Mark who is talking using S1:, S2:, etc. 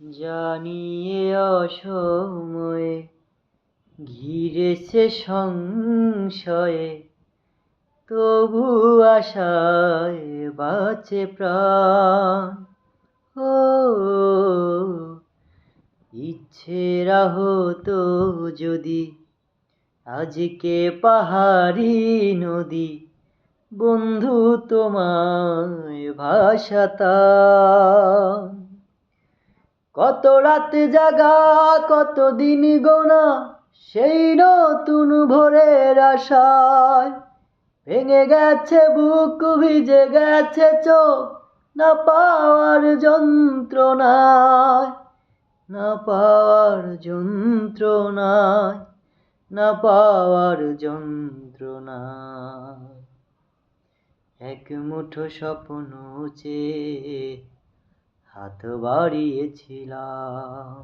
S1: জানিয়ে অসময়ে ঘিরেছে সংশয়ে, তবু আশায় বাঁচে প্রাণ। ও ইচ্ছেরা হতো যদি আজকে পাহাড়ি নদী, বন্ধু তোমায় ভাসাতাম কত রাত জাগা, কত দিন গোনা, সেই নতুন ভোরের আশায়। ভেঙে গেছে বুক, ভিজে গেছে চোখ, না পাওয়ার যন্ত্রণায়, না পাওয়ার যন্ত্রণায়, না পাওয়ার যন্ত্রণায়। এক মুঠো স্বপ্ন চেয়ে হাত বাড়িয়েছিলাম।